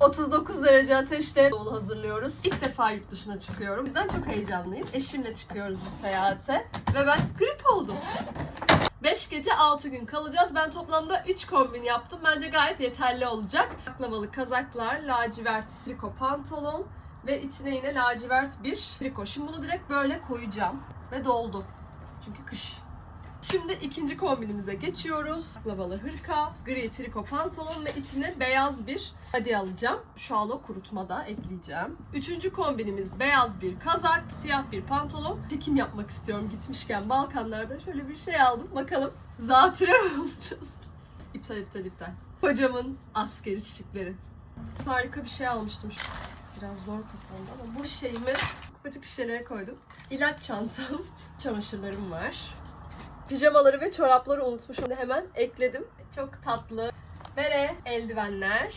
39 derece ateşte bavul hazırlıyoruz. İlk defa yurt dışına çıkıyorum. O yüzden çok heyecanlıyım. Eşimle çıkıyoruz bu seyahate. Ve ben grip oldum. 5 gece 6 gün kalacağız. Ben toplamda 3 kombin yaptım. Bence gayet yeterli olacak. Baklavalı kazaklar, lacivert triko pantolon ve içine yine lacivert bir triko. Şimdi bunu direkt böyle koyacağım. Ve doldu. Çünkü kış. Şimdi ikinci kombinimize geçiyoruz. Baklavalı hırka, gri triko pantolon ve içine beyaz bir hadi alacağım. Şalo kurutma da ekleyeceğim. Üçüncü kombinimiz beyaz bir kazak, siyah bir pantolon. Çekim yapmak istiyorum gitmişken Balkanlarda. Şöyle bir şey aldım. Bakalım zatüre mi olacağız? İptal iptal iptal. Kocamın askeri çiçekleri. Harika bir şey almıştım. Şu Biraz zor kapandı ama bu şeyimi ufacık şişelere koydum. İlaç çantam, çamaşırlarım var. Pijamaları ve çorapları unutmuşum. Hemen ekledim. Çok tatlı. Bere, eldivenler,